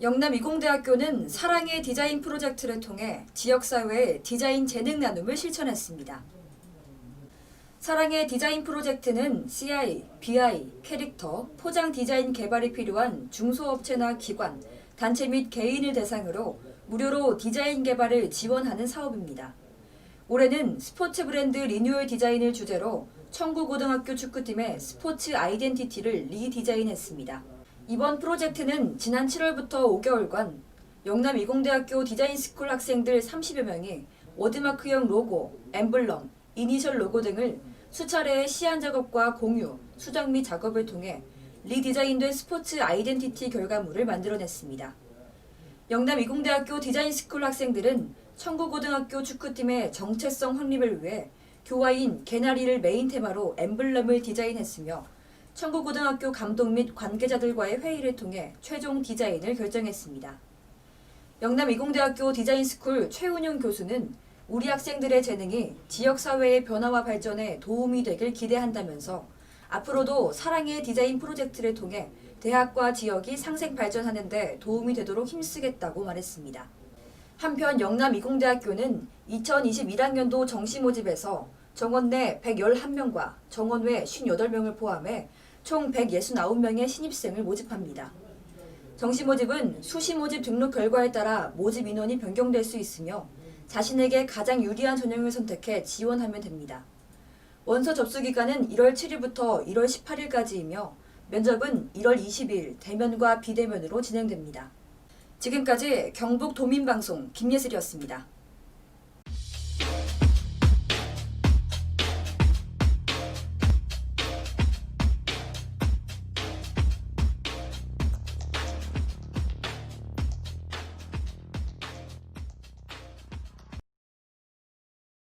영남이공대학교는 사랑의 디자인 프로젝트를 통해 지역사회의 디자인 재능 나눔을 실천했습니다. 사랑의 디자인 프로젝트는 CI, BI, 캐릭터, 포장 디자인 개발이 필요한 중소업체나 기관, 단체 및 개인을 대상으로 무료로 디자인 개발을 지원하는 사업입니다. 올해는 스포츠 브랜드 리뉴얼 디자인을 주제로 청구고등학교 축구팀의 스포츠 아이덴티티를 리디자인했습니다. 이번 프로젝트는 지난 7월부터 5개월간 영남 이공대학교 디자인스쿨 학생들 30여 명이 워드마크형 로고, 엠블럼, 이니셜 로고 등을 수차례의 시안 작업과 공유, 수정 및 작업을 통해 리디자인된 스포츠 아이덴티티 결과물을 만들어냈습니다. 영남 이공대학교 디자인스쿨 학생들은 청구고등학교 축구팀의 정체성 확립을 위해 교화인 개나리를 메인 테마로 엠블럼을 디자인했으며 청구고등학교 감독 및 관계자들과의 회의를 통해 최종 디자인을 결정했습니다. 영남이공대학교 디자인스쿨 최운용 교수는 우리 학생들의 재능이 지역사회의 변화와 발전에 도움이 되길 기대한다면서 앞으로도 사랑의 디자인 프로젝트를 통해 대학과 지역이 상생 발전하는 데 도움이 되도록 힘쓰겠다고 말했습니다. 한편 영남이공대학교는 2021학년도 정시 모집에서 정원 내 111명과 정원 외 58명을 포함해 총 169명의 신입생을 모집합니다. 정시 모집은 수시 모집 등록 결과에 따라 모집 인원이 변경될 수 있으며 자신에게 가장 유리한 전형을 선택해 지원하면 됩니다. 원서 접수 기간은 1월 7일부터 1월 18일까지이며 면접은 1월 20일 대면과 비대면으로 진행됩니다. 지금까지 경북 도민방송 김예슬이었습니다.